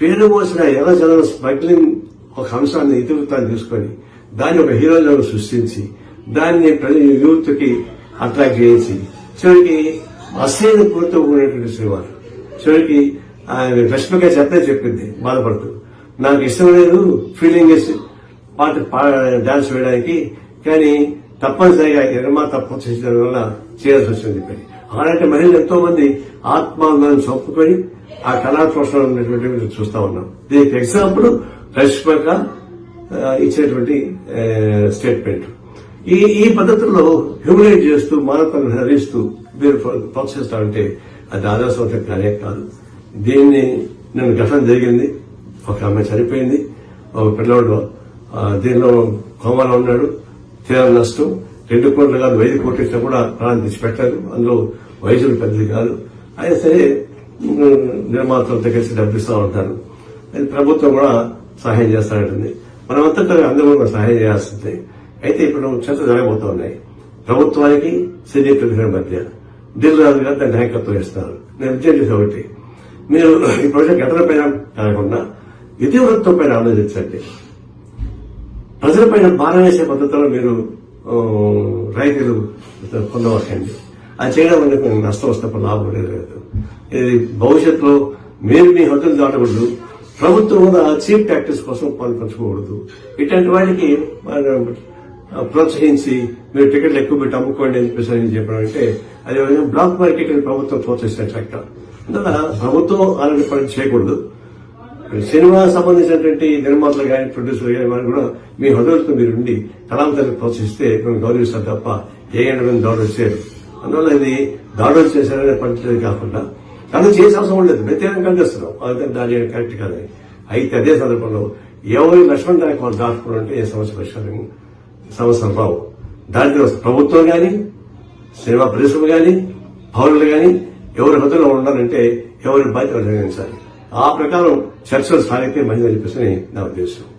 పేరు పోసిన ఎర్ర జనం స్మగ్లింగ్ ఒక అంశాన్ని ఇతివృత్తాన్ని తీసుకొని దాన్ని ఒక హీరోలను సృష్టించి దాన్ని యూత్కి అట్రాక్ట్ చేసి చివరికి అసహ్యం పూర్తితో కూడినటువంటి సినిమా చివరికి ఆయన రష్మిక చెప్పే చెప్పింది బాధపడుతూ. నాకు ఇష్టం లేదు ఫీలింగ్ పాట డాన్స్ వేయడానికి కానీ తప్పనిసరిగా నిర్మాత ప్రోత్సహించడం వల్ల చేయాల్సి వచ్చింది చెప్పి అలాంటి మహిళలు ఎంతో మంది ఆత్మాంగాన్ని చంపుకొని ఆ కళాపోషణ ఉన్నటువంటి చూస్తా ఉన్నాం. దీనికి ఎగ్జాంపుల్ రష్మిక ఇచ్చేటువంటి ఇచ్చినటువంటి స్టేట్మెంట్ ఈ ఈ పద్ధతుల్లో హ్యూమిలేట్ చేస్తూ మానవతను హరిస్తూ మీరు ప్ర- ప్రోత్సహిస్తారంటే అది ఆదర్శవంతం కానే కాదు. దీన్ని నేను ఘటన జరిగింది. ఒక ఆమె చనిపోయింది. ఒక పిల్లవాడు దీనిలో కోమాలో ఉన్నాడు. తీరం నష్టం. రెండు కోట్లు కాదు ఐదు కోట్లు ఇచ్చినా కూడా ప్రాణం తెచ్చిపెట్టారు అందులో వయసులు పెద్దది కాదు. అయినా సరే నిర్మాతలతో కలిసి డబ్బిస్తూ ఉంటారు. అది ప్రభుత్వం కూడా సహాయం చేస్తానంటుంది. మనమంతా అందరూ కూడా సహాయం చేయాల్సిందే. అయితే ఇప్పుడు చర్చ జరగబోతా ఉన్నాయి. ప్రభుత్వానికి సినీ ప్రతినిధుల మధ్య దిల్ రాజు గారు దాన్ని నాయకత్వం ఇస్తారు నేను విజయం చేసే ఒకటి మీరు ఈ ప్రాజెక్ట్ ఘటన పైన కాకుండా ఇతివృత్తం పైన ఆలోచించండి. ప్రజలపైన భారం వేసే పద్ధతిలో మీరు రైతులు పొందవచ్చండి అది చేయడం వల్ల కొన్ని నష్టం వస్తే లాభం లేదు లేదు. ఇది భవిష్యత్తులో మీరు మీ హద్దులు దాటకూడదు. ప్రభుత్వం కూడా చీప్ ప్రాక్టీస్ కోసం పంచుకోకూడదు. ఇట్లాంటి వాటికి ప్రోత్సహించి మీరు టికెట్లు ఎక్కువ పెట్టి అమ్ముకోండి అని చెప్పేసి అని చెప్పడం అంటే అది బ్లాక్ మార్కెట్ ప్రభుత్వం ప్రోత్సహించినట్టు అందువల్ల ప్రభుత్వం అలాంటి పని చేయకూడదు. సినిమా సంబంధించినటువంటి నిర్మాతలు కానీ ప్రొడ్యూసర్లు కానీ వారు కూడా మీ హృదయంతో మీరు ఉండి కళాంతరం ప్రోత్సహిస్తే మేము గౌరవిస్తారు తప్ప ఏ ఎండమైన దాడులు చేయరు. అందువల్ల ఇది దాడులు చేశారనే పద్ధతి కాకుండా కానీ చేసే అవసరం లేదు. వ్యతిరేకం కనిపిస్తున్నాం. అదే దాని కరెక్ట్ కాదని. అయితే అదే సందర్భంలో ఎవరి లక్ష్మణ్ దానికి వాళ్ళు దాటుకుంటే ఏ సమస్య పరిష్కారం? సమస్యలు రావు. దాంట్లో ప్రభుత్వం కానీ సినిమా పరిశ్రమ కానీ పౌరులు కానీ ఎవరి హృదయంలో ఉండాలంటే ఎవరి బాధ్యత నిర్వహించాలి ఆ ప్రకారం చర్చలు సాగితే మంచిదని చెప్పేసి నా ఉద్దేశం.